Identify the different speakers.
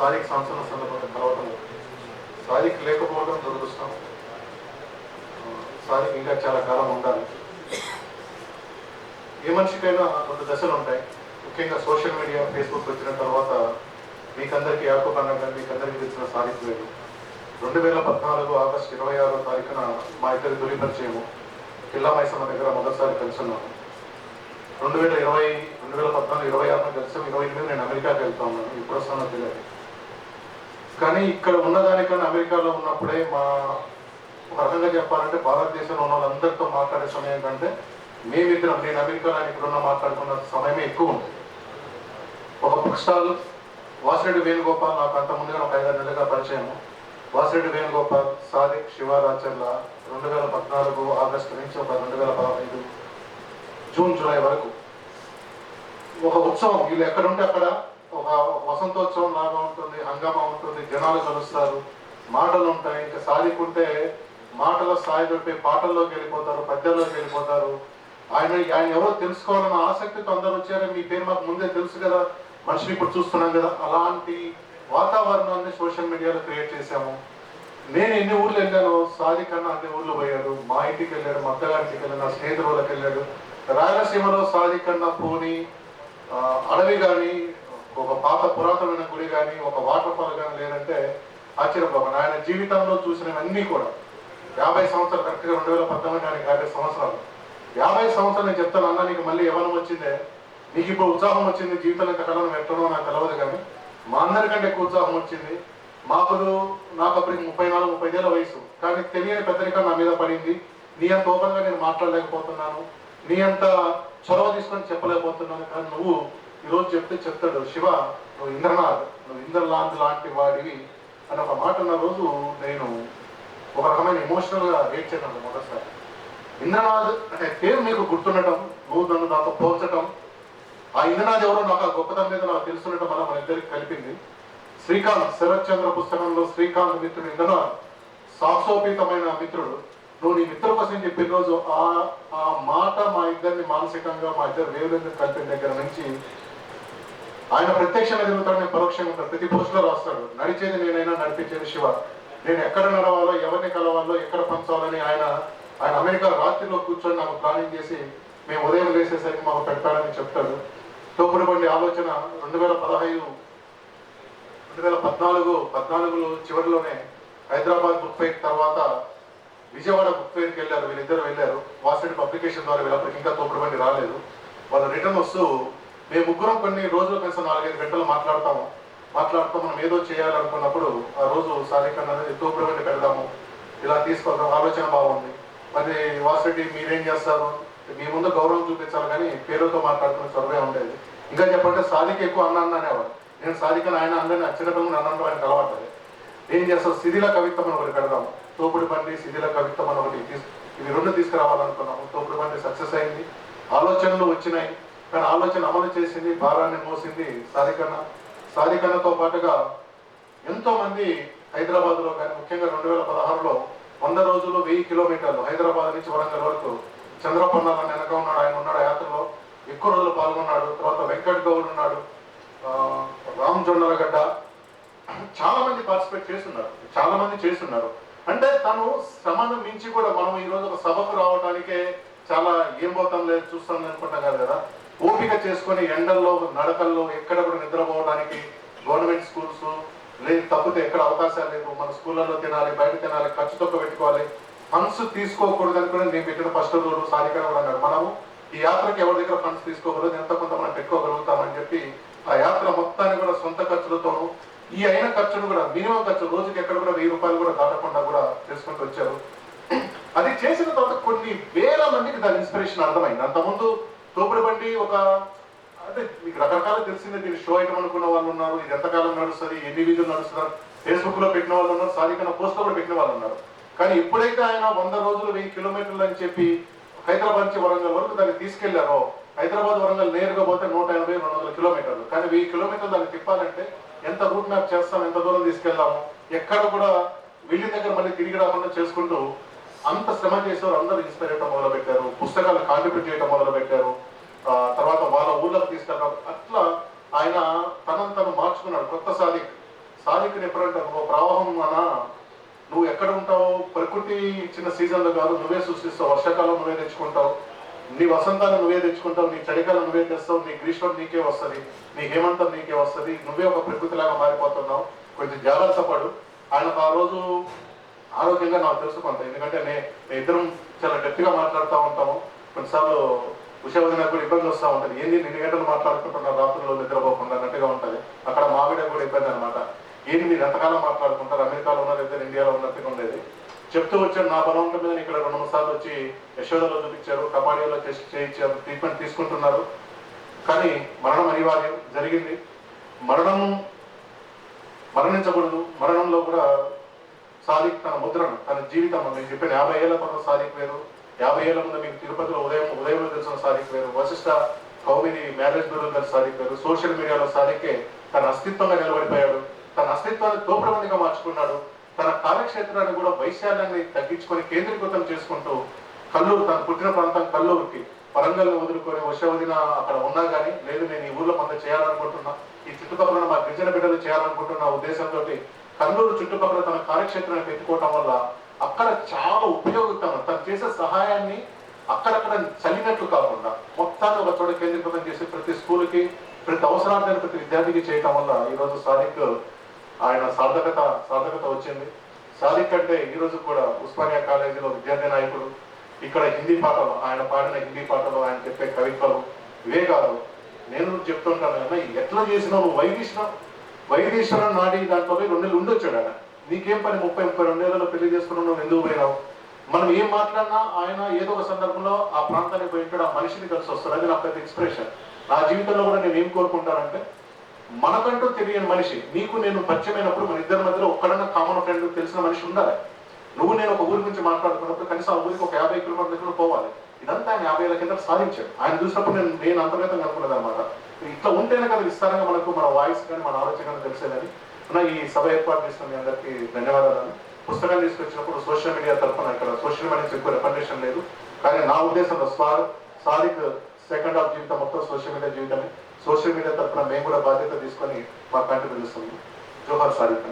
Speaker 1: స్థానిక సంవత్సరం సందర్భంగా కలవటం స్థానిక లేకపోవడం దురదృష్టం. స్థానిక ఇంకా చాలా కాలం ఉండాలి. ఏ మనిషికైనా రెండు దశలు ఉంటాయి. ముఖ్యంగా సోషల్ మీడియా ఫేస్బుక్ వచ్చిన తర్వాత మీకందరికీ యాకో పండుగ మీకందరికీ తెలిసిన స్థానిక వేరు రెండు వేల పద్నాలుగు ఆగస్టు ఇరవై ఆరో తారీఖున మా ఇద్దరి తొలి పరిచయము. కిల్లా మైసమ్మ దగ్గర మొదటిసారి కలిసి రెండు వేల ఇరవై రెండు వేల పద్నాలుగు ఇరవై ఆరున కలిసాం ఇరవై ఎనిమిది నేను అమెరికాకి వెళ్తా ఉన్నాను. ఇప్పుడు వస్తానో తెలియదు కానీ ఇక్కడ ఉన్నదానికన్నా అమెరికాలో ఉన్నప్పుడే మా ఒక రకంగా చెప్పాలంటే భారతదేశంలో ఉన్న వాళ్ళందరితో మాట్లాడే సమయం కంటే మేమిద్దరం నేను అమెరికాలో ఇప్పుడున్న మాట్లాడుకున్న సమయమే ఎక్కువ ఉంది. ఒక బుక్ స్టాల్ వాసిరెడ్డి వేణుగోపాల్ నాకు అంత ముందుగా ఒక ఐదారు నెలలుగా పరిచయం. వాసిరెడ్డి వేణుగోపాల్ సాదిక్ శివారాచర్ల రెండు వేల పద్నాలుగు ఆగస్టు నుంచి ఒక రెండు వేల పదహైదు జూన్ జూలై వరకు. ఒక ఉత్సవం వీళ్ళు ఎక్కడుంటే అక్కడ ఒక వసంతోత్సవం లాగా ఉంటుంది హంగామా ఉంటుంది జనాలు కలుస్తారు మాటలు ఉంటాయి ఇంకా సాధికుంటే మాటల స్థాయి పెట్టి పాటల్లోకి వెళ్ళిపోతారు పద్యాల్లోకి వెళ్ళిపోతారు. ఆయన ఆయన ఎవరో తెలుసుకోవాలన్న ఆసక్తితో అందరూ వచ్చారు. మీ పేరు మాకు ముందే తెలుసు కదా. మనిషిని ఇప్పుడు చూస్తున్నాం కదా. అలాంటి వాతావరణాన్ని సోషల్ మీడియాలో క్రియేట్ చేశాము. నేను ఎన్ని ఊర్లు వెళ్ళాను సాది కన్నా అన్ని ఊర్లు పోయాడు. మా ఇంటికి వెళ్ళాడు మా అత్తగారింటికి వెళ్ళాడు నా స్నేహితులకు వెళ్ళాడు. రాయలసీమలో సాది కన్నా పోని అడవి కానీ ఒక పాత పురాతనమైన గుడి కానీ ఒక వాటర్ ఫాల్ కానీ లేదంటే ఆశ్చర్యపోకండి ఆయన జీవితంలో చూసినవన్నీ కూడా యాభై సంవత్సరాలు కరెక్ట్గా రెండు వేల పంతొమ్మిది ఆయనకి యాభై సంవత్సరాలు. యాభై సంవత్సరాలు నేను చెప్తాను అన్న నీకు మళ్ళీ యవనం వచ్చిందే? నీకు ఇప్పుడు ఉత్సాహం వచ్చింది జీవితంలో ఇంత కళను ఎట్టడో నాకు తెలవదు కానీ మా అందరికంటే ఎక్కువ ఉత్సాహం వచ్చింది మాకు నాకు అప్పటికి ముప్పై నాలుగు ముప్పై ఏళ్ళ వయసు. కానీ తెలియని పెద్దరిక నా మీద పడింది. నీ అంత ఓపెన్గా నేను మాట్లాడలేకపోతున్నాను. నీ అంత చొరవ తీసుకొని చెప్పలేకపోతున్నాను. కానీ నువ్వు ఈరోజు చెప్తే చెప్తాడు శివ నువ్వు ఇంద్రనాథ్ నువ్వు ఇంద్రనాథ్ లాంటి వాడివి అని ఒక మాట ఉన్న రోజు నేను ఒక రకమైన ఎమోషనల్గా రేట్ చేయను మొదటిసారి. ఇంద్రనాథ్ అనే పేరు నీకు గుర్తుండటం నువ్వు నన్ను నాతో పోల్చటం ఆ ఇంద్రనాథ్ ఎవరో నాకు ఆ గొప్పతనం మీద నాకు తెలుసుండటం వల్ల మన ఇద్దరికి కలిపింది. శ్రీకాంత్ శరత్ చంద్ర పుస్తకంలో శ్రీకాంత్ మిత్రుడు ఇంద్రనాథ్ సాహసోపేతమైన మిత్రుడు. నువ్వు నీ మిత్రుల కోసం చెప్పిన రోజు ఆ ఆ మాట మా ఇద్దరిని మానసికంగా మా ఇద్దరు వేరు కలిపిన దగ్గర నుంచి ఆయన ప్రత్యక్షంగా జరుగుతాడు నేను పరోక్షంగా ఉంటాను. ప్రతి పోస్టులో రాస్తాడు. నడిచేది నేనైనా నడిపించేది శివ. నేను ఎక్కడ నడవాలో ఎవరిని కలవాలో ఎక్కడ పంచాలని ఆయన ఆయన అమెరికా రాత్రిలో కూర్చొని నాకు ప్లానింగ్ చేసి మేము ఉదయం లేసేసరికి మాకు పెట్టాలని చెప్తాడు. తోపుడు బండి ఆలోచన రెండు వేల పదహైదు రెండు వేల పద్నాలుగు పద్నాలుగులో చివరిలోనే హైదరాబాద్ బుక్ ఫెయిర్ తర్వాత విజయవాడ బుక్ ఫెయిర్కి వెళ్ళారు. వీళ్ళిద్దరు వెళ్ళారు. వాసెడ్ పబ్లికేషన్ ద్వారా వీళ్ళప్పటికి ఇంకా తోపుడు బండి రాలేదు. వాళ్ళు రిటర్న్ వస్తూ మేము ముగ్గురం కొన్ని రోజులు కనీసం నాలుగైదు గంటలు మాట్లాడతాము. మాట్లాడుతూ మనం ఏదో చేయాలనుకున్నప్పుడు ఆ రోజు సాధికన్న తోపుడు బండి పెడదాము ఇలా తీసుకొద్దాం ఆలోచన బాగుంది. మరి వాసిరెడ్డి మీరేం చేస్తారు? మీ ముందు గౌరవం చూపించాలి కానీ పేరుతో మాట్లాడుతున్న సర్వే ఉండేది. ఇంకా చెప్పంటే సాధిక ఎక్కువ అన్న అన్న అనేవాడు నేను సాధికను ఆయన అందరినీ అచ్చినప్పుడు అన్నంటూ ఆయన కలవట్లేదు ఏం చేస్తాం శిథిల కవిత్వం అని ఒకటి పెడదాము తోపుడు బండి శిథిల కవిత్వం అని ఒకటి తీసు ఇవి రెండు తీసుకురావాలనుకున్నాము. తోపుడు బండి సక్సెస్ అయింది. ఆలోచనలు వచ్చినాయి. కానీ ఆలోచన అమలు చేసింది భారాన్ని మోసింది సారికన్న. సారికన్నతో పాటుగా ఎంతోమంది హైదరాబాద్లో కానీ ముఖ్యంగా రెండు వేల పదహారులో వంద రోజులు వెయ్యి కిలోమీటర్లు హైదరాబాద్ నుంచి వరంగల్ వరకు చంద్రపన్నాల వెనక ఉన్నాడు ఆయన ఉన్నాడు ఆ యాత్రలో. ఎక్కువ రోజులు పాల్గొన్నాడు. తర్వాత వెంకట్ గౌడ్ ఉన్నాడు. రామ్ జొన్నలగడ్డ. చాలా మంది పార్టిసిపేట్ చేస్తున్నారు. చాలా మంది చేస్తున్నారు. అంటే తను శ్రమను మించి కూడా మనం ఈ రోజు ఒక సభకు రావడానికే చాలా ఏం పోతాం లేదు చూస్తాం అనుకుంటాం కదా. ఓపిక చేసుకొని ఎండల్లో నడకల్లో ఎక్కడ కూడా నిద్రపోవడానికి గవర్నమెంట్ స్కూల్స్ లేదు తప్పితే ఎక్కడ అవకాశాలు లేవు. మన స్కూళ్ళలో తినాలి బయట తినాలి ఖర్చు తక్కువ పెట్టుకోవాలి. ఫండ్స్ తీసుకోకూడదని కూడా నేను పెట్టిన ఫస్ట్ రోజు సాధికారం కూడా అన్నాడు. మనము ఈ యాత్రకి ఎవరి దగ్గర ఫండ్స్ తీసుకోకూడదు ఎంత కొంత మనం పెట్టుకోగలుగుతామని చెప్పి ఆ యాత్ర మొత్తాన్ని కూడా సొంత ఖర్చులతోనూ ఈ అయిన ఖర్చును కూడా మినిమం ఖర్చు రోజుకి ఎక్కడ కూడా వెయ్యి రూపాయలు కూడా దాటకుండా కూడా చేసుకుంటూ వచ్చారు. అది చేసిన తర్వాత కొన్ని వేల మందికి దాని ఇన్స్పిరేషన్ అర్థమైంది. అంతకుముందు తోపుడు బండి ఒక అంటే మీకు రకరకాల తెలిసిందే దీన్ని షో ఐటమ్ అనుకున్న వాళ్ళు ఉన్నారు ఇది ఎంతకాలం నడుస్తుంది ఎన్ని వీధులు నడుస్తున్నారు ఫేస్బుక్లో పెట్టిన వాళ్ళు ఉన్నారు సాధికన పోస్ట్లో కూడా పెట్టిన వాళ్ళు ఉన్నారు. కానీ ఎప్పుడైతే ఆయన వంద రోజులు వెయ్యి కిలోమీటర్లు అని చెప్పి హైదరాబాద్ నుంచి వరంగల్ వరకు దాన్ని తీసుకెళ్ళారో హైదరాబాద్ వరంగల్ నేరుగా పోతే నూట ఎనభై రెండు వందల కిలోమీటర్లు. కానీ వెయ్యి కిలోమీటర్లు దాన్ని తిప్పాలంటే ఎంత రూట్ మ్యాప్ చేస్తాం ఎంత దూరం తీసుకెళ్దాము ఎక్కడ కూడా వెళ్ళి దగ్గర మళ్ళీ తిరిగి రాకుండా చేసుకుంటూ అంత శ్రమ చేసేవారు అందరూ ఇన్స్పైర్ చేయడం మొదలు పెట్టారు పుస్తకాలు కాంట్రిబ్యూట్ చేయడం మొదలు పెట్టారు తర్వాత వాళ్ళ ఊళ్ళకి తీసుకెళ్ళడం అట్లా ఆయన తనను తను మార్చుకున్నాడు. కొత్త సాధిక్ సాధికని ఎప్పుడంటారు? ఓ ప్రవాహం అనా నువ్వు ఎక్కడ ఉంటావు? ప్రకృతి ఇచ్చిన సీజన్లో కాదు నువ్వే సృష్టిస్తావు. వర్షాకాలం నువ్వే తెచ్చుకుంటావు. నీ వసంతాన్ని నువ్వే తెచ్చుకుంటావు. నీ చలికాలం నువ్వే తెస్తావు. నీ గ్రీష్మం నీకే వస్తుంది. నీ హేమంతం నీకే వస్తుంది. నువ్వే ఒక ప్రకృతిలాగా మారిపోతున్నావు. కొంచెం జాగ్రత్త పడు. ఆయన ఆ రోజు ఆరోగ్యంగా నాకు తెలుసు కొంత. ఎందుకంటే నేను ఇద్దరం చాలా గట్టిగా మాట్లాడుతూ ఉంటాము. కొన్నిసార్లు ఉషావదిన కూడా ఇబ్బంది వస్తూ ఉంటుంది. ఏంది నిన్న గంటలు మాట్లాడుకుంటున్నారు రాత్రుల్లో నిద్రపోకుండా అన్నట్టుగా ఉంటుంది. అక్కడ మావిడ కూడా ఇబ్బంది అనమాట ఏంది మీరు ఎంతకాలం మాట్లాడుకుంటారు? అమెరికాలో ఉన్నారు ఇద్దరు ఇండియాలో ఉన్నట్టుగా ఉండేది? చెప్తూ వచ్చాను. నా బలవంతం మీద ఇక్కడ రెండు మూడు సార్లు వచ్చి యశోదలో చూపించారు. కపాడియాలో టెస్ట్ చేయించారు. ట్రీట్మెంట్ తీసుకుంటున్నారు. కానీ మరణం అనివార్యం జరిగింది. మరణం మరణించకూడదు. మరణంలో కూడా సాదిక్ తన ముద్రను తన జీవితం మీకు చెప్పిన యాభై ఏళ్ళ కొంత సాదిక్ వేరు యాభై ఏళ్ళ ముందు మీకు తిరుపతిలో ఉదయం ఉదయంలో తెలిసిన సాదిక్ వేరు వశిష్ట కౌమిని మ్యారేజ్ బ్యూరో తెలిసిన సాదిక్ వేరు సోషల్ మీడియాలో సాదికే తన అస్తిత్వంగా నిలబడిపోయాడు. తన అస్తిత్వాన్ని తోప్రబందిగా మార్చుకున్నాడు. తన కార్యక్షేత్రాన్ని కూడా వైశాల్యాన్ని తగ్గించుకొని కేంద్రీకృతం చేసుకుంటూ కల్లూరు తన పుట్టిన ప్రాంతం కల్లూరుకి వరంగల్ని వదులుకొని వశవదిన అక్కడ ఉన్నా కానీ లేదు నేను ఈ ఊర్లో కొంత చేయాలనుకుంటున్నా ఈ చుట్టుపక్కల మా గిరిజన బిడ్డలు చేయాలనుకుంటున్న ఉద్దేశంతో కర్నూలు చుట్టుపక్కల తన కార్యక్షేత్రాన్ని పెట్టుకోవటం వల్ల అక్కడ చాలా ఉపయోగకరం. తను చేసే సహాయాన్ని అక్కడక్కడ చల్లినట్లు కాకుండా మొత్తాన్ని ఒక చోట కేంద్రీకృతం చేసి ప్రతి స్కూల్కి ప్రతి అవసరార్థాన్ని ప్రతి విద్యార్థికి చేయటం వల్ల ఈరోజు సాదిక్ ఆయన సార్థకత సార్థకత వచ్చింది. సాదిక్ అంటే ఈరోజు కూడా ఉస్మానియా కాలేజీలో విద్యార్థి నాయకుడు. ఇక్కడ హిందీ పాటలు ఆయన పాడిన హిందీ పాటలు ఆయన చెప్పే కవిత్వాలు ఇవే కాదు నేను చెప్తుంటాను అన్న ఎట్లా చేసినావు? నువ్వు వైదీశ్వరం వైద్యేశ్వరం నాటి దాంట్లో రెండు నెలలు ఉండొచ్చాడు ఆయన నీకేం పని? ముప్పై ముప్పై రెండు నెలల్లో పెళ్ళి చేసుకున్నావు ఎందుకు పోయినావు? మనం ఏం మాట్లాడినా ఆయన ఏదో ఒక సందర్భంలో ఆ ప్రాంతానికి పోయి ఆ మనిషిని కలిసి వస్తాడు. అది నా పెద్ద ఎక్స్ప్రెషన్ నా జీవితంలో కూడా నేను ఏం కోరుకుంటానంటే మనకంటూ తెలియని మనిషి నీకు నేను పరిచయమైనప్పుడు మన ఇద్దరి మధ్యలో ఒక్కడన్నా కామన్ ఫ్రెండ్ తెలిసిన మనిషి ఉండాలి. నువ్వు నేను ఒక ఊరి నుంచి మాట్లాడుకున్నప్పుడు కనీసం ఆ ఊరికి ఒక యాభై కిలోమీటర్ల పోవాలి. ఇదంతా ఆయన యాభై ఏళ్ళ కింద సాధించాడు ఆయన చూసినప్పుడు నేను నేను అంతర్గతంగా అనుకున్నది అనమాట ఇట్లా ఉంటేనే కదా విస్తారంగా మనకు మన వాయిస్ కానీ మన ఆలోచన కానీ తెలిసేదని. నా ఈ సభ ఏర్పాటు చేసిన మీ అందరికీ ధన్యవాదాలు. పుస్తకాన్ని తీసుకొచ్చినప్పుడు సోషల్ మీడియా తరఫున ఇక్కడ సోషల్ మీడియా ఎక్కువ రికమెండేషన్ లేదు. కానీ నా ఉద్దేశంలో స్వార్ సాదిక్ సెకండ్ హాఫ్ జీవితం మొత్తం సోషల్ మీడియా జీవితమే. సోషల్ మీడియా తరఫున మేము కూడా బాధ్యత తీసుకొని మా కంటి పిలుస్తుంది జోహార్ సాదిక్